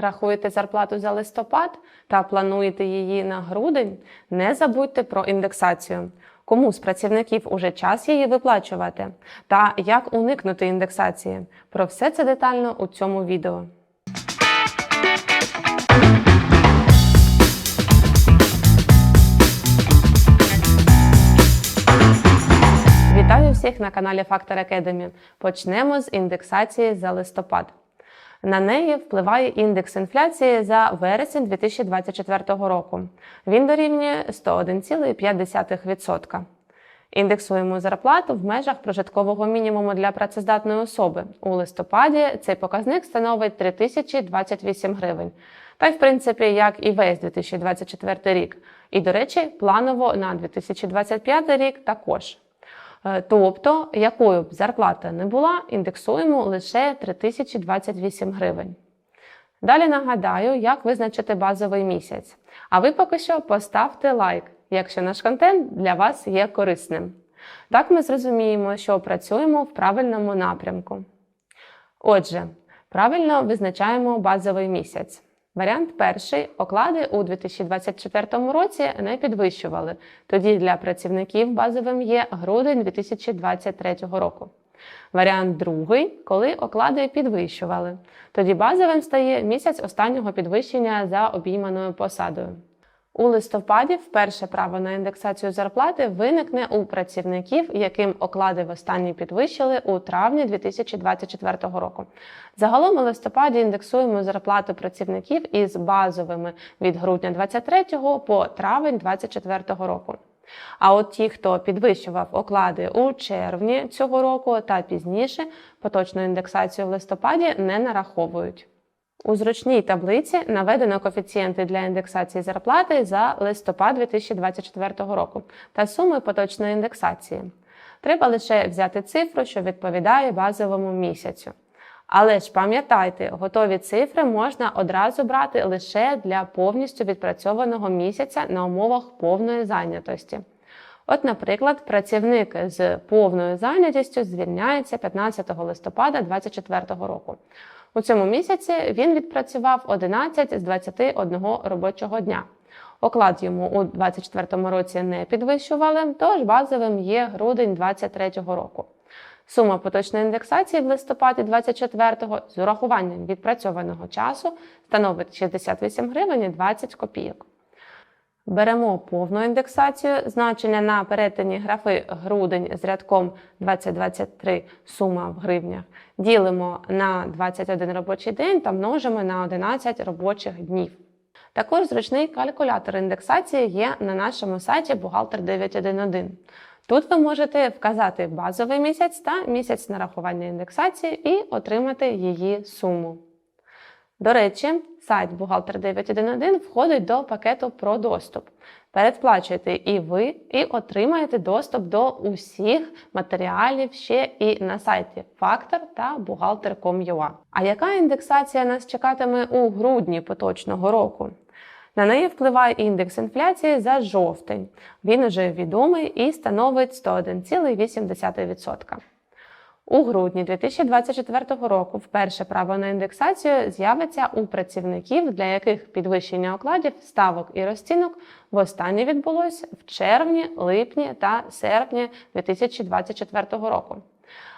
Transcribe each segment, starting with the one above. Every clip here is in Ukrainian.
Рахуєте зарплату за листопад та плануєте її на грудень, не забудьте про індексацію. Кому з працівників уже час її виплачувати? Та як уникнути індексації? Про все це детально у цьому відео. Вітаю всіх на каналі Factor Academy. Почнемо з індексації за листопад. На неї впливає індекс інфляції за вересень 2024 року. Він дорівнює 101,5%. Індексуємо зарплату в межах прожиткового мінімуму для працездатної особи. У листопаді цей показник становить 3028 гривень. Та й в принципі, як і весь 2024 рік. І, до речі, планово на 2025 рік також. Е, Тобто, якою б зарплата не була, індексуємо лише 3028 гривень. Далі нагадаю, як визначити базовий місяць. А ви поки що поставте лайк, якщо наш контент для вас є корисним. Так ми зрозуміємо, що працюємо в правильному напрямку. Отже, правильно визначаємо базовий місяць. Варіант перший оклади у 2024 році не підвищували. Тоді для працівників базовим є грудень 2023 року. Варіант другий, коли оклади підвищували. Тоді базовим стає місяць останнього підвищення за обійманою посадою. У листопаді вперше право на індексацію зарплати виникне у працівників, яким оклади востаннє підвищили у травні 2024 року. Загалом у листопаді індексуємо зарплату працівників із базовими від грудня 2023 по травень 2024 року. А от ті, хто підвищував оклади у червні цього року та пізніше, поточну індексацію в листопаді не нараховують. У зручній таблиці наведено коефіцієнти для індексації зарплати за листопад 2024 року та суми поточної індексації. Треба лише взяти цифру, що відповідає базовому місяцю. Але ж пам'ятайте, готові цифри можна одразу брати лише для повністю відпрацьованого місяця на умовах повної зайнятості. От, наприклад, працівник з повною зайнятістю звільняється 15 листопада 2024 року. У цьому місяці він відпрацював 11 з 21 робочого дня. Оклад йому у 2024 році не підвищували, тож базовим є грудень 2023 року. Сума поточної індексації в листопаді 24-го з урахуванням відпрацьованого часу становить 68 гривень і 20 копійок. Беремо повну індексацію, значення на перетині графи грудень з рядком 2023 сума в гривнях. Ділимо на 21 робочий день та множимо на 11 робочих днів. Також зручний калькулятор індексації є на нашому сайті Бухгалтер 911. Тут ви можете вказати базовий місяць та місяць нарахування індексації і отримати її суму. До речі, сайт Бухгалтер 911 входить до пакету про доступ. Передплачуєте і ви, і отримаєте доступ до усіх матеріалів ще і на сайті Factor та Buhalter.com.ua. А яка індексація нас чекатиме у грудні поточного року? На неї впливає індекс інфляції за жовтень. Він уже відомий і становить 101,8%. У грудні 2024 року вперше право на індексацію з'явиться у працівників, для яких підвищення окладів, ставок і розцінок востаннє відбулось в червні, липні та серпні 2024 року.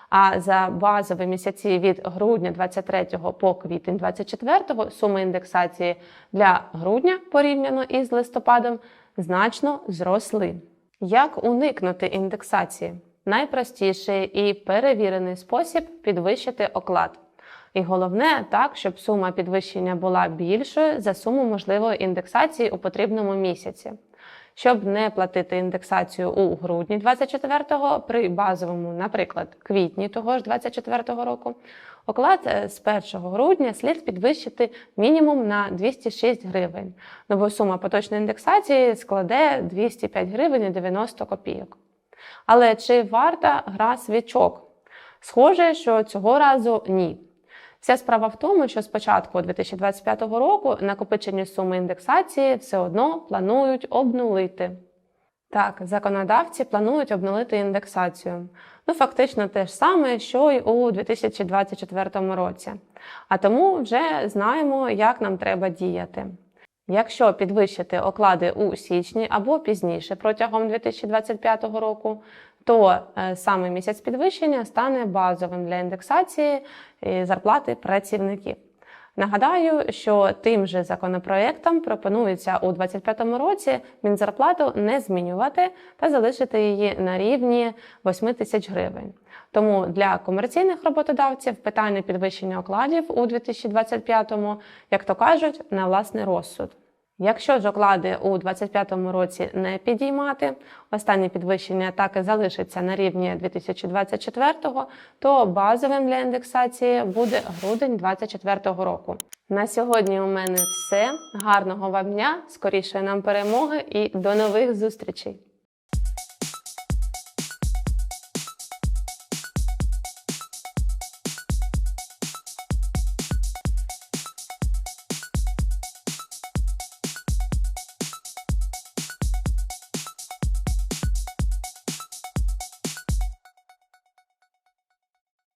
А за базові місяці від грудня 23 по квітень 24 суми індексації для грудня порівняно із листопадом значно зросли. Як уникнути індексації? Найпростіший і перевірений спосіб підвищити оклад. І головне так, щоб сума підвищення була більшою за суму можливої індексації у потрібному місяці. Щоб не платити індексацію у грудні 24-го, при базовому, наприклад, квітні того ж 24-го року, оклад е, з 1 грудня слід підвищити мінімум на 206 гривень, ну бо сума поточної індексації складе 205 гривень і 90 копійок. Але чи варта гра свічок? Схоже, що цього разу ні. Вся справа в тому, що з початку 2025 року накопичені суми індексації все одно планують обнулити. Так, законодавці планують обнулити індексацію. Ну, фактично те ж саме, що й у 2024 році. А тому вже знаємо, як нам треба діяти. Якщо підвищити оклади у січні або пізніше протягом 2025 року, то е, саме місяць підвищення стане базовим для індексації е, зарплати працівників. Нагадаю, що тим же законопроектом пропонується у 2025 році мінзарплату не змінювати та залишити її на рівні 8 тисяч гривень. Тому для комерційних роботодавців питання підвищення окладів у 2025-му, як то кажуть, на власний розсуд. Якщо ж оклади у 2025 році не підіймати, останнє підвищення так і залишиться на рівні 2024, то базовим для індексації буде грудень 2024 року. На сьогодні у мене все. Гарного вам дня, Скоріше нам перемоги і до нових зустрічей!